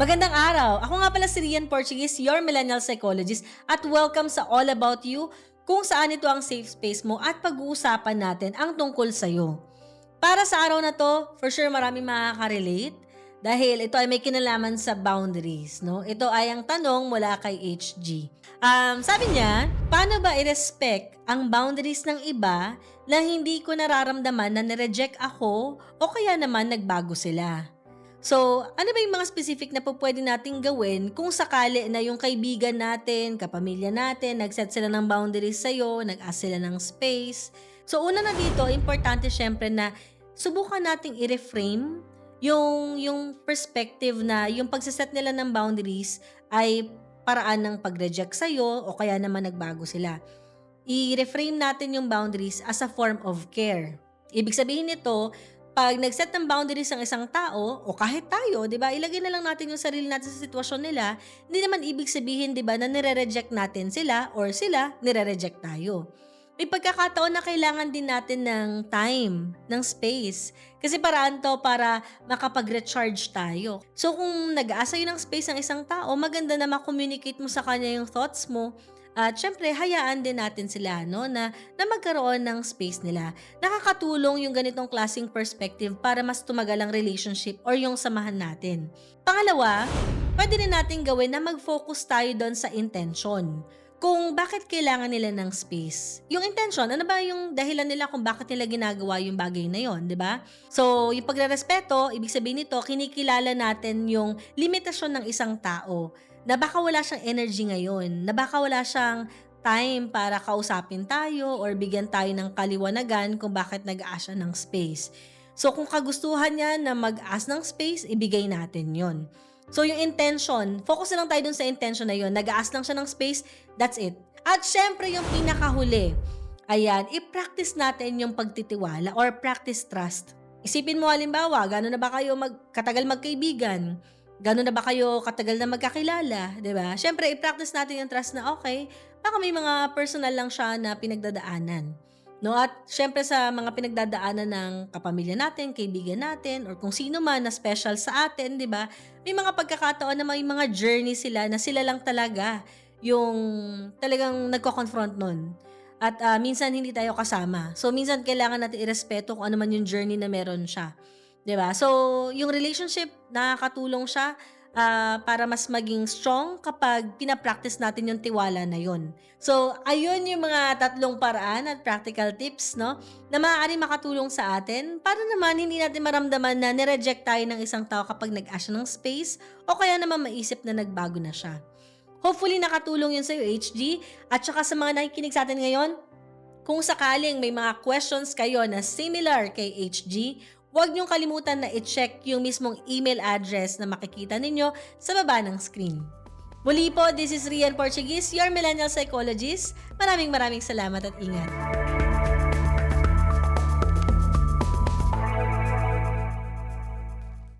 Magandang araw! Ako nga pala si Rian Portuguese, your millennial psychologist at welcome sa All About You kung saan ito ang safe space mo at pag-uusapan natin ang tungkol sa'yo. Para sa araw na to, for sure maraming makaka-relate dahil ito ay may kinalaman sa boundaries. No? Ito ay ang tanong mula kay HG. Um, sabi niya, paano ba i-respect ang boundaries ng iba na hindi ko nararamdaman na nireject ako o kaya naman nagbago sila? So, ano ba yung mga specific na po pwede nating gawin kung sakali na yung kaibigan natin, kapamilya natin, nag-set sila ng boundaries sa'yo, nag-ask sila ng space. So, una na dito, importante syempre na subukan nating i-reframe yung, yung perspective na yung pagsaset nila ng boundaries ay paraan ng pag-reject sa'yo o kaya naman nagbago sila. I-reframe natin yung boundaries as a form of care. Ibig sabihin nito, pag nag-set ng boundaries ang isang tao, o kahit tayo, di ba, ilagay na lang natin yung sarili natin sa sitwasyon nila, hindi naman ibig sabihin, di ba, na nire-reject natin sila or sila nire-reject tayo. May pagkakataon na kailangan din natin ng time, ng space. Kasi paraan to para makapag-recharge tayo. So kung nag-aasa yun ng space ang isang tao, maganda na ma-communicate mo sa kanya yung thoughts mo, at syempre, hayaan din natin sila no, na, na magkaroon ng space nila. Nakakatulong yung ganitong klaseng perspective para mas tumagal ang relationship or yung samahan natin. Pangalawa, pwede rin natin gawin na mag-focus tayo doon sa intention kung bakit kailangan nila ng space. Yung intention, ano ba yung dahilan nila kung bakit nila ginagawa yung bagay na yon, di ba? So, yung pagrerespeto, ibig sabihin nito, kinikilala natin yung limitasyon ng isang tao na baka wala siyang energy ngayon, na baka wala siyang time para kausapin tayo or bigyan tayo ng kaliwanagan kung bakit nag-ask siya ng space. So, kung kagustuhan niya na mag-ask ng space, ibigay natin yon. So, yung intention, focus na lang tayo dun sa intention na yun. Nag-ask lang siya ng space, that's it. At syempre, yung pinakahuli, ayan, i-practice natin yung pagtitiwala or practice trust. Isipin mo halimbawa, gano'n na ba kayo mag, katagal magkaibigan? Gano'n na ba kayo katagal na magkakilala? 'di ba? Syempre, i-practice natin yung trust na okay, baka may mga personal lang siya na pinagdadaanan. No, at syempre sa mga pinagdadaanan ng kapamilya natin, kaibigan natin, or kung sino man na special sa atin, di ba? May mga pagkakataon na may mga journey sila na sila lang talaga yung talagang nagko-confront nun. At uh, minsan hindi tayo kasama. So minsan kailangan natin irespeto kung ano man yung journey na meron siya. 'Di ba? So yung relationship nakakatulong siya uh, para mas maging strong kapag pinapractice natin yung tiwala na yon. So, ayun yung mga tatlong paraan at practical tips, no, na maaaring makatulong sa atin para naman hindi natin maramdaman na nireject tayo ng isang tao kapag nag-ask ng space o kaya naman maisip na nagbago na siya. Hopefully nakatulong yun sa iyo, HG. At saka sa mga nakikinig sa atin ngayon, kung sakaling may mga questions kayo na similar kay HG, Huwag niyong kalimutan na i-check yung mismong email address na makikita ninyo sa baba ng screen. Muli po, this is Rian Portuguese, your millennial psychologist. Maraming maraming salamat at ingat.